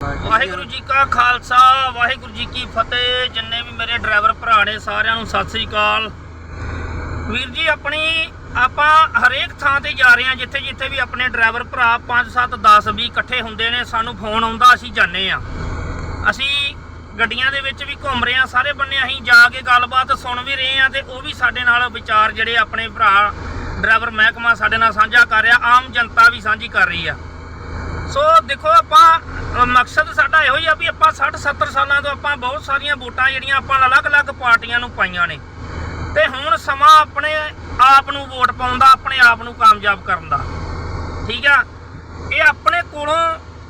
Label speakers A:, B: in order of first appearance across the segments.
A: ਵਾਹਿਗੁਰੂ ਜੀ ਕਾ ਖਾਲਸਾ, ਵਾਹਿਗੁਰੂ ਜੀ ਕੀ ਫਤਿਹ। ਜਿੰਨੇ ਵੀ ਮੇਰੇ ਡਰਾਈਵਰ ਭਰਾ ਨੇ, ਸਾਰਿਆਂ ਨੂੰ ਸਤਿ ਸ੍ਰੀ ਅਕਾਲ। ਵੀਰ ਜੀ, ਆਪਣੀ, ਆਪਾਂ ਹਰੇਕ ਥਾਂ ਤੇ ਜਾ ਰਹੇ ਹਾਂ ਜਿੱਥੇ ਜਿੱਥੇ ਵੀ ਆਪਣੇ ਡਰਾਈਵਰ ਭਰਾ 5 7 10 20 ਇਕੱਠੇ ਹੁੰਦੇ ਨੇ, ਸਾਨੂੰ ਫੋਨ ਆਉਂਦਾ, ਅਸੀਂ ਜਾਂਦੇ ਆ ਅਸੀਂ ਗੱਡੀਆਂ ਦੇ ਵਿੱਚ ਵੀ ਘੁੰਮ ਰਹੇ ਆ ਸਾਰੇ ਬੰਨੇ ਅਸੀਂ ਜਾ ਕੇ ਗੱਲਬਾਤ ਸੁਣ ਵੀ ਰਹੇ ਆ ਤੇ ਉਹ ਵੀ ਸਾਡੇ ਨਾਲ ਵਿਚਾਰ ਜਿਹੜੇ ਆਪਣੇ ਭਰਾ, ਡਰਾਈਵਰ ਮਹਿਕਮਾ ਸਾਡੇ ਨਾਲ ਸਾਂਝਾ ਕਰ ਰਿਹਾ, ਆਮ ਜਨਤਾ ਵੀ ਸਾਂਝੀ ਕਰ ਰਹੀ ਆ। ਸੋ ਦੇਖੋ ਆਪਾਂ ਮਕਸਦ ਸਾਡਾ ਇਹੋ ਹੀ ਆ ਵੀ ਆਪਾਂ 60 70 ਸਾਲਾਂ ਤੋਂ ਆਪਾਂ ਬਹੁਤ ਸਾਰੀਆਂ ਵੋਟਾਂ ਜਿਹੜੀਆਂ ਆਪਾਂ ਅਲੱਗ-ਅਲੱਗ ਪਾਰਟੀਆਂ ਨੂੰ ਪਾਈਆਂ ਨੇ। ਤੇ ਹੁਣ ਸਮਾਂ ਆਪਣੇ ਆਪ ਨੂੰ ਵੋਟ ਪਾਉਣ ਦਾ, ਆਪਣੇ ਆਪ ਨੂੰ ਕਾਮਯਾਬ ਕਰਨ ਦਾ। ਠੀਕ ਆ? ਇਹ ਆਪਣੇ ਕੋਲੋਂ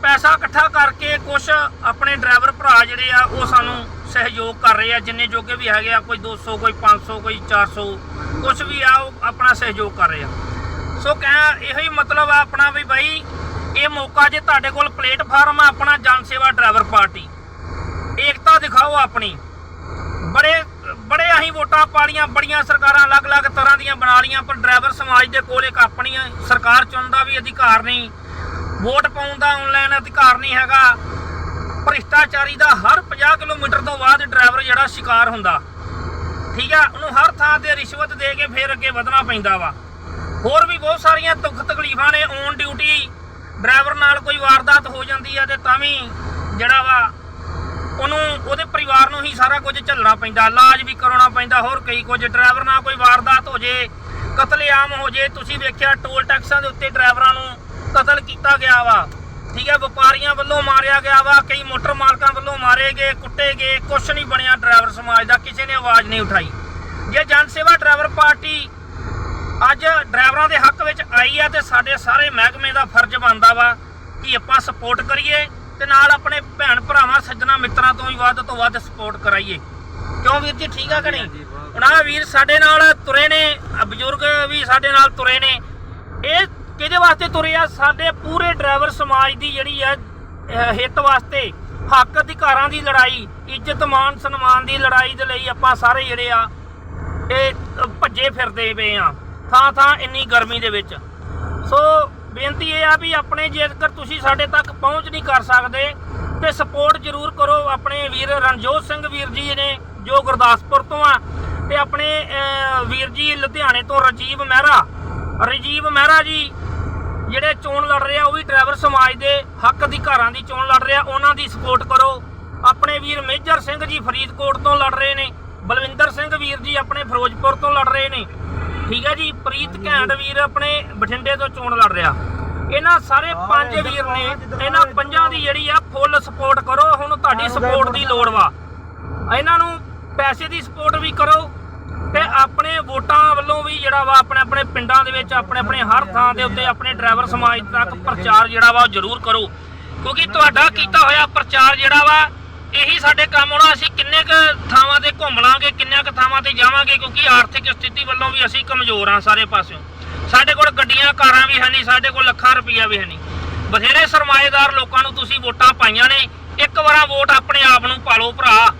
A: ਪੈਸਾ ਇਕੱਠਾ ਕਰਕੇ ਕੁਝ ਆਪਣੇ ਡਰਾਈਵਰ ਭਰਾ ਜਿਹੜੇ ਆ, ਉਹ ਸਾਨੂੰ ਸਹਿਯੋਗ ਕਰ ਰਹੇ ਆ। ਜਿੰਨੇ ਜੋਗੇ ਵੀ ਹੈਗੇ ਆ, ਕੋਈ 200 ਕੋਈ 500 ਕੋਈ 400 ਕੁਝ ਵੀ ਆ, ਉਹ ਆਪਣਾ ਸਹਿਯੋਗ ਕਰ ਰਹੇ ਆ। ਸੋ ਕਹਿ, ਇਹੋ ਹੀ ਮਤਲਬ ਆ ਆਪਣਾ ਵੀ ਬਾਈ ਇਹ ਮੌਕਾ ਜੇ ਤੁਹਾਡੇ ਕੋਲ ਪਲੇਟਫਾਰਮ ਆ, ਆਪਣਾ ਜਨ ਸੇਵਾ ਡਰਾਈਵਰ ਪਾਰਟੀ। ਏਕਤਾ ਦਿਖਾਓ ਆਪਣੀ। ਬੜੇ ਬੜੇ ਅਸੀਂ ਵੋਟਾਂ ਪਾਲੀਆਂ, ਬੜੀਆਂ ਸਰਕਾਰਾਂ ਅਲੱਗ-ਅਲੱਗ ਤਰ੍ਹਾਂ ਦੀਆਂ ਬਣਾ ਲੀਆਂ ਪਰ ਡਰਾਈਵਰ ਸਮਾਜ ਦੇ ਕੋਲ ਇੱਕ ਆਪਣੀ ਸਰਕਾਰ ਚੁਣਨ ਦਾ ਵੀ ਅਧਿਕਾਰ ਨਹੀਂ। ਵੋਟ ਪਾਉਣ ਦਾ ਆਨਲਾਈਨ ਅਧਿਕਾਰ ਨਹੀਂ ਹੈਗਾ। ਭ੍ਰਿਸ਼ਟਾਚਾਰੀ ਦਾ ਹਰ 50 ਕਿਲੋਮੀਟਰ ਤੋਂ ਬਾਅਦ ਡਰਾਈਵਰ ਜਿਹੜਾ ਸ਼ਿਕਾਰ ਹੁੰਦਾ। ਠੀਕ ਆ? ਉਹਨੂੰ ਹਰ ਥਾਂ ਤੇ ਰਿਸ਼ਵਤ ਦੇ ਕੇ ਫੇਰ ਅੱਗੇ ਵਧਣਾ ਪੈਂਦਾ ਵਾ। ਹੋਰ ਵੀ ਬਹੁਤ ਸਾਰੀਆਂ ਦੁੱਖ ਤਕਲੀਫਾਂ ਨੇ ਔਨ ਡਿਊਟੀ ਡਰਾਈਵਰ ਨਾਲ ਕੋਈ ਵਾਰਦਾਤ ਹੋ ਜਾਂਦੀ ਹੈ ਤੇ ਤਾਂ ਵੀ ਜਿਹੜਾ ਵਾ ਉਹਨੂੰ, ਉਹਦੇ ਪਰਿਵਾਰ ਨੂੰ ਹੀ ਸਾਰਾ ਕੁਝ ਝੱਲਣਾ ਪੈਂਦਾ, ਇਲਾਜ ਵੀ ਕਰਾਉਣਾ ਪੈਂਦਾ, ਹੋਰ ਕਈ ਕੁਝ। ਡਰਾਈਵਰ ਨਾਲ ਕੋਈ ਵਾਰਦਾਤ ਹੋ ਜੇ, ਕਤਲੇਆਮ ਹੋ ਜੇ, ਤੁਸੀਂ ਵੇਖਿਆ ਟੋਲ ਟੈਕਸਾਂ ਦੇ ਉੱਤੇ ਡਰਾਈਵਰਾਂ ਨੂੰ ਕਤਲ ਕੀਤਾ ਗਿਆ ਵਾ। ਠੀਕ ਹੈ ਵਪਾਰੀਆਂ ਵੱਲੋਂ ਮਾਰਿਆ ਗਿਆ ਵਾ, ਕਈ ਮੋਟਰ ਮਾਲਕਾਂ ਵੱਲੋਂ ਮਾਰੇ ਗਏ, ਕੁੱਟੇ ਗਏ, ਕੁਛ ਨਹੀਂ ਬਣਿਆ ਡਰਾਈਵਰ ਸਮਾਜ ਦਾ, ਕਿਸੇ ਨੇ ਆਵਾਜ਼ ਨਹੀਂ ਉਠਾਈ। ਜੇ ਜਨ ਸੇਵਾ ਡਰਾਈਵਰ ਪਾਰਟੀ ਅੱਜ ਡਰਾਈਵਰਾਂ ਦੇ ਹੱਕ ਵਿੱਚ ਆਈ ਆ ਤੇ ਸਾਡੇ ਸਾਰੇ ਮਹਿਕਮੇ ਦਾ ਫਰਜ਼ ਬਣਦਾ ਵਾ ਕਿ ਆਪਾਂ ਸਪੋਰਟ ਕਰੀਏ ਤੇ ਨਾਲ ਆਪਣੇ ਭੈਣ ਭਰਾਵਾਂ ਸੱਜਣਾ ਮਿੱਤਰਾਂ ਤੋਂ ਵੀ ਵੱਧ ਤੋਂ ਵੱਧ ਸਪੋਰਟ ਕਰਾਈਏ। ਕਿਉਂ ਵੀਰ ਜੀ ਠੀਕ ਆ ਕਿ ਨਹੀਂ? ਆਹ ਵੀਰ ਸਾਡੇ ਨਾਲ ਤੁਰੇ ਨੇ ਬਜ਼ੁਰਗ ਵੀ ਸਾਡੇ ਨਾਲ ਤੁਰੇ ਨੇ। ਇਹ ਕਿਹਦੇ ਵਾਸਤੇ ਤੁਰੇ ਆ? ਸਾਡੇ ਪੂਰੇ ਡਰਾਈਵਰ ਸਮਾਜ ਦੀ ਜਿਹੜੀ ਆ ਹਿੱਤ ਵਾਸਤੇ ਹੱਕ ਅਧਿਕਾਰਾਂ ਦੀ ਲੜਾਈ ਇੱਜ਼ਤ ਮਾਨ ਸਨਮਾਨ ਦੀ ਲੜਾਈ ਦੇ ਲਈ ਆਪਾਂ ਸਾਰੇ ਜਿਹੜੇ ਆ ਇਹ ਭੱਜੇ ਫਿਰਦੇ ਪਏ ਆ। ਥਾਂ ਥਾਂ ਇੰਨੀ ਗਰਮੀ ਦੇ ਵਿੱਚ। ਸੋ ਬੇਨਤੀ ਇਹ ਆ ਵੀ ਆਪਣੇ ਜੇਕਰ ਤੁਸੀਂ ਸਾਡੇ ਤੱਕ ਪਹੁੰਚ ਨਹੀਂ ਕਰ ਸਕਦੇ, ਤੇ ਸਪੋਰਟ ਜ਼ਰੂਰ ਕਰੋ ਆਪਣੇ ਵੀਰ ਰਣਜੋਤ ਸਿੰਘ ਵੀਰ ਜੀ ਨੇ, ਜੋ ਗੁਰਦਾਸਪੁਰ ਤੋਂ ਆ, ਤੇ ਆਪਣੇ ਵੀਰ ਜੀ ਲੁਧਿਆਣੇ ਤੋਂ ਰਜੀਵ ਮਹਿਰਾ। ਰਜੀਵ ਮਹਿਰਾ ਜੀ, ਜਿਹੜੇ ਚੋਣ ਲੜ ਰਹੇ ਆ, ਉਹ ਵੀ ਡਰਾਈਵਰ ਸਮਾਜ ਦੇ ਹੱਕ ਅਧਿਕਾਰਾਂ ਦੀ ਚੋਣ ਲੜ ਰਹੇ ਆ, ਉਹਨਾਂ ਦੀ ਸਪੋਰਟ ਕਰੋ। ਆਪਣੇ ਵੀਰ ਮੇਜਰ ਸਿੰਘ ਜੀ ਫਰੀਦਕੋਟ ਤੋਂ ਲੜ ਰਹੇ ਨੇ, ਬਲਵਿੰਦਰ ਸਿੰਘ ਵੀਰ ਜੀ ਆਪਣੇ ਫਿਰੋਜ਼ਪੁਰ ਤੋਂ ਲੜ ਰਹੇ ਨੇ। ਠੀਕ ਹੈ ਜੀ ਪ੍ਰੀਤ ਘੈਂਟ ਵੀਰ ਆਪਣੇ ਬਠਿੰਡੇ ਤੋਂ ਚੋਣ ਲੜ ਰਿਹਾ। ਇਹਨਾਂ ਸਾਰੇ ਪੰਜ ਵੀਰ ਨੇ ਇਹਨਾਂ ਪੰਜਾਂ ਦੀ ਜਿਹੜੀ ਆ ਫੁੱਲ ਸਪੋਰਟ ਕਰੋ ਹੁਣ ਤੁਹਾਡੀ ਸਪੋਰਟ ਦੀ ਲੋੜ ਵਾ। ਇਹਨਾਂ ਨੂੰ ਪੈਸੇ ਦੀ ਸਪੋਰਟ ਵੀ ਕਰੋ ਤੇ ਆਪਣੇ ਵੋਟਾਂ ਵੱਲੋਂ ਵੀ ਜਿਹੜਾ ਵਾ ਆਪਣੇ ਆਪਣੇ ਪਿੰਡਾਂ ਦੇ ਵਿੱਚ ਆਪਣੇ ਆਪਣੇ ਹਰ ਥਾਂ ਦੇ ਉੱਤੇ ਆਪਣੇ ਡਰਾਈਵਰ ਸਮਾਜ ਤੱਕ ਪ੍ਰਚਾਰ ਜਿਹੜਾ ਵਾ ਉਹ ਜ਼ਰੂਰ ਕਰੋ। ਕਿਉਂਕਿ ਤੁਹਾਡਾ ਕੀਤਾ ਹੋਇਆ ਪ੍ਰਚਾਰ ਜਿਹੜਾ ਵਾ ਇਹੀ ਸਾਡੇ ਕੰਮ ਆਉਣਾ ਅਸੀਂ ਕਿੰਨੇ ਕੁ ਥਾਵਾਂ ਤੇ ਘੁੰਮ ਲਾਂਗੇ ਕਿੰਨਿਆਂ ਕੁ ਥਾਵਾਂ ਤੇ ਜਾਵਾਂਗੇ ਕਿਉਂਕਿ ਆਰਥਿਕ ਸਥਿਤੀ ਵੱਲੋਂ ਵੀ ਅਸੀਂ ਕਮਜ਼ੋਰ ਹਾਂ ਸਾਰੇ ਪਾਸਿਓਂ। ਸਾਡੇ ਕੋਲ ਗੱਡੀਆਂ ਕਾਰਾਂ ਵੀ ਹੈ ਨਹੀਂ ਸਾਡੇ ਕੋਲ ਲੱਖਾਂ ਰੁਪਈਆ ਵੀ ਹੈ ਨਹੀਂ। ਬਥੇਰੇ ਸਰਮਾਏਦਾਰ ਲੋਕਾਂ ਨੂੰ ਤੁਸੀਂ ਵੋਟਾਂ ਪਾਈਆਂ ਨੇ ਇੱਕ ਵਾਰਾ ਵੋਟ ਆਪਣੇ ਆਪ ਨੂੰ ਪਾ ਲਓ ਭਰਾ।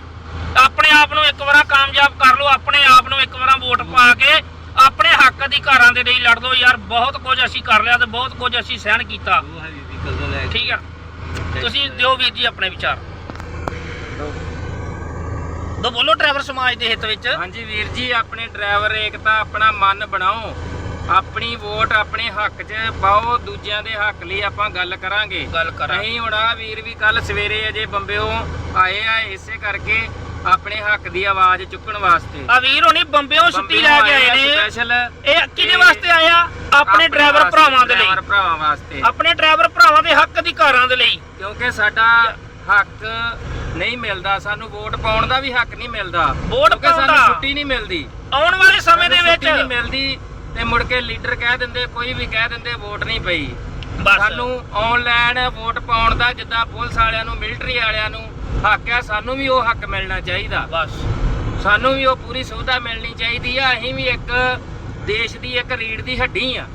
A: ਆਪਣੇ ਆਪ ਨੂੰ ਇੱਕ ਵਾਰਾ ਕਾਮਯਾਬ ਕਰ ਲਓ ਆਪਣੇ ਆਪ ਨੂੰ ਇੱਕ ਵਾਰਾ ਵੋਟ ਪਾ ਕੇ ਆਪਣੇ ਹੱਕ ਅਧਿਕਾਰਾਂ ਦੇ ਲਈ ਲੜ ਲਓ ਯਾਰ। ਬਹੁਤ ਕੁਝ ਅਸੀਂ ਕਰ ਲਿਆ ਤੇ ਬਹੁਤ ਕੁਝ ਅਸੀਂ ਸਹਿਣ ਕੀਤਾ। ਠੀਕ ਆ। ਤੁਸੀਂ ਦਿਓ ਵੀਰ ਜੀ ਆਪਣੇ ਵਿਚਾਰ। ਦੋ ਬੋਲੋ ਡਰਾਈਵਰ ਸਮਾਜ ਦੇ ਹਿੱਤ ਵਿੱਚ।
B: ਹਾਂਜੀ ਵੀਰ ਜੀ ਆਪਣੇ ਡਰਾਈਵਰ ਏਕਤਾ ਆਪਣਾ ਮਨ ਬਣਾਓ। ਆਪਣੀ ਵੋਟ ਆਪਣੇ ਹੱਕ 'ਚ ਪਾਓ ਦੂਜਿਆਂ ਦੇ ਹੱਕ ਲਈ ਆਪਾਂ ਗੱਲ ਕਰਾਂਗੇ।
A: ਗੱਲ ਕਰਾਂ
B: ਅਸੀਂ ਹੁਣ ਆ ਵੀਰ ਵੀ ਕੱਲ ਸਵੇਰੇ ਅਜੇ ਬੰਬਿਓ ਆਏ ਆ ਇਸੇ ਕਰਕੇ ਆਪਣੇ ਹੱਕ ਦੀ ਆਵਾਜ਼ ਚੁੱਕਣ ਵਾਸਤੇ।
A: ਆ ਵੀਰ ਹੋਣੀ ਬੰਬਿਓਂ ਛੁੱਟੀ ਲੈ ਕੇ ਆਏ ਨੇ।
B: ਸਪੈਸ਼ਲ
A: ਇਹ ਕਿਹਦੇ ਵਾਸਤੇ ਆਇਆ ਆਪਣੇ ਡਰਾਈਵਰ ਭਰਾਵਾਂ ਦੇ ਲਈ।
B: ਡਰਾਈਵਰ ਭਰਾਵਾਂ ਵਾਸਤੇ।
A: ਆਪਣੇ ਡਰਾਈਵਰ ਭਰਾਵਾਂ ਦੇ ਹੱਕ ਅਧਿਕਾਰਾਂ ਦੇ ਲਈ।
B: ਕਿਉਂਕਿ ਸਾਡਾ ਹੱਕ ਨਹੀਂ ਮਿਲਦਾ ਸਾਨੂੰ ਵੋਟ ਪਾਉਣ ਦਾ ਵੀ ਹੱਕ ਨਹੀਂ ਮਿਲਦਾ।
A: ਵੋਟ
B: ਕਿਉਂਕਿ
A: ਪਾਉਣ
B: ਸਾਨੂੰ
A: ਦਾ।
B: ਛੁੱਟੀ ਨਹੀਂ ਮਿਲਦੀ।
A: ਆਉਣ ਵਾਲੇ ਸਮੇਂ ਦੇ
B: ਸਾਨੂੰ ਛੁੱਟੀ ਨਹੀਂ ਮਿਲਦੀ ਤੇ ਮੁੜ ਕੇ ਲੀਡਰ ਕਹਿ ਦਿੰਦੇ ਕੋਈ ਵੀ ਕਹਿ ਦਿੰਦੇ ਵੋਟ ਨਹੀਂ ਪਈ।
A: ਬਸ।
B: ਸਾਨੂੰ ਆਨਲਾਈਨ ਵੋਟ ਪਾਉਣ ਦਾ ਜਿੱਦਾਂ ਪੁਲਿਸ ਵਾਲਿਆਂ ਨੂੰ ਮਿਲਟਰੀ ਵਾਲਿਆਂ ਨੂੰ ਹੱਕ ਆ ਸਾਨੂੰ ਵੀ ਉਹ ਹੱਕ ਮਿਲਣਾ ਚਾਹੀਦਾ।
A: ਬਸ।
B: ਸਾਨੂੰ ਵੀ ਉਹ ਪੂਰੀ ਸੁਵਿਧਾ ਮਿਲਣੀ ਚਾਹੀਦੀ ਆ। ਅਸੀਂ ਵੀ ਇੱਕ ਦੇਸ਼ ਦੀ ਇੱਕ ਰੀੜ ਦੀ ਹੱਡੀ ਆ।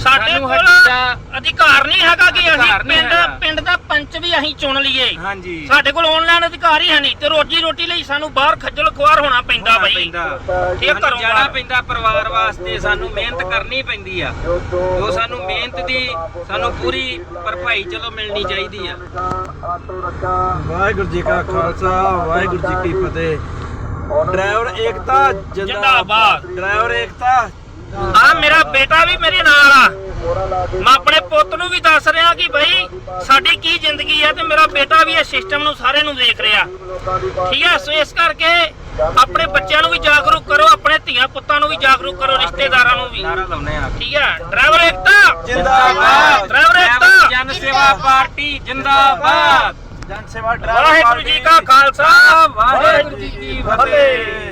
A: ਸਾਡੇ
B: ਸਾਨੂੰ
A: ਕੋਲ ਅਧਿਕਾਰ ਨਹੀਂ ਹੈਗਾ ਕਿ ਅਸੀਂ
B: ਅਧਿਕਾਰ ਨਹੀਂ
A: ਪਿੰਡ
B: ਹੈਗਾ।
A: ਪਿੰਡ ਦਾ ਪੰਚ ਵੀ ਅਸੀਂ ਚੁਣ ਲਈਏ।
B: ਹਾਂਜੀ।
A: ਸਾਡੇ ਕੋਲ ਆਨਲਾਈਨ ਅਧਿਕਾਰ ਹੀ ਹੈ ਨਹੀਂ ਤੇ ਰੋਜੀ ਰੋਟੀ ਲਈ ਸਾਨੂੰ ਬਾਹਰ ਖੱਜਲ ਖੁਆਰ ਹੋਣਾ ਪੈਂਦਾ
B: ਹੋਣਾ
A: ਬਈ।
B: ਪੈਂਦਾ।
A: ਇਹ
B: ਸਾਨੂੰ
A: ਘਰੋਂ
B: ਜਾਣਾ
A: ਬਾਹਰ।
B: ਪੈਂਦਾ ਪਰਿਵਾਰ ਵਾਸਤੇ ਸਾਨੂੰ ਮਿਹਨਤ ਕਰਨੀ ਪੈਂਦੀ ਆ। ਜੋ ਸਾਨੂੰ ਮਿਹਨਤ ਦੀ ਸਾਨੂੰ ਪੂਰੀ ਭਰਪਾਈ ਚਲੋ ਮਿਲਣੀ ਚਾਹੀਦੀ ਆ।
C: ਵਾਹਿਗੁਰੂ ਜੀ ਕਾ ਖਾਲਸਾ ਵਾਹਿਗੁਰੂ ਜੀ ਕੀ ਫਤਿਹ। ਡਰਾਈਵਰ ਏਕਤਾ। ਜਿੰਦਾਬਾਦ। ਡਰਾਈਵਰ ਏਕਤਾ
A: ਆ ਮੇਰਾ ਬੇਟਾ ਵੀ ਮੇਰੇ ਨਾਲ ਆ। ਮੈਂ ਆਪਣੇ ਪੁੱਤ ਨੂੰ ਵੀ ਦੱਸ ਰਿਹਾ ਕਿ ਭਾਈ ਸਾਡੀ ਕੀ ਜ਼ਿੰਦਗੀ ਹੈ ਤੇ ਮੇਰਾ ਬੇਟਾ ਵੀ ਇਹ ਸਿਸਟਮ ਨੂੰ ਸਾਰੇ ਨੂੰ ਦੇਖ ਰਿਹਾ। ਠੀਕ ਹੈ ਸੋ ਇਸ ਕਰਕੇ ਆਪਣੇ ਬੱਚਿਆਂ ਨੂੰ ਵੀ ਜਾਗਰੂਕ ਕਰੋ ਆਪਣੇ ਧੀਆਂ ਪੁੱਤਾਂ ਨੂੰ ਵੀ ਜਾਗਰੂਕ ਕਰੋ ਰਿਸ਼ਤੇਦਾਰਾਂ ਨੂੰ ਵੀ।
B: ਨਾਰਾ ਲਾਉਨੇ ਆ।
A: ਠੀਕ ਹੈ ਡਰਾਈਵਰ ਏਕਤਾ!
C: ਜਿੰਦਾਬਾਦ।
A: ਡਰਾਈਵਰ ਏਕਤਾ!
B: ਜਨ ਸੇਵਾ ਪਾਰਟੀ ਜਿੰਦਾਬਾਦ।
C: ਜਨ ਸੇਵਾ ਡਰਾਈਵਰ
A: ਵਾਹਿਗੁਰੂ ਜੀ ਕਾ ਖਾਲਸਾ। ਵਾਹਿਗੁਰੂ ਜੀ ਕੀ ਫਤਿਹ।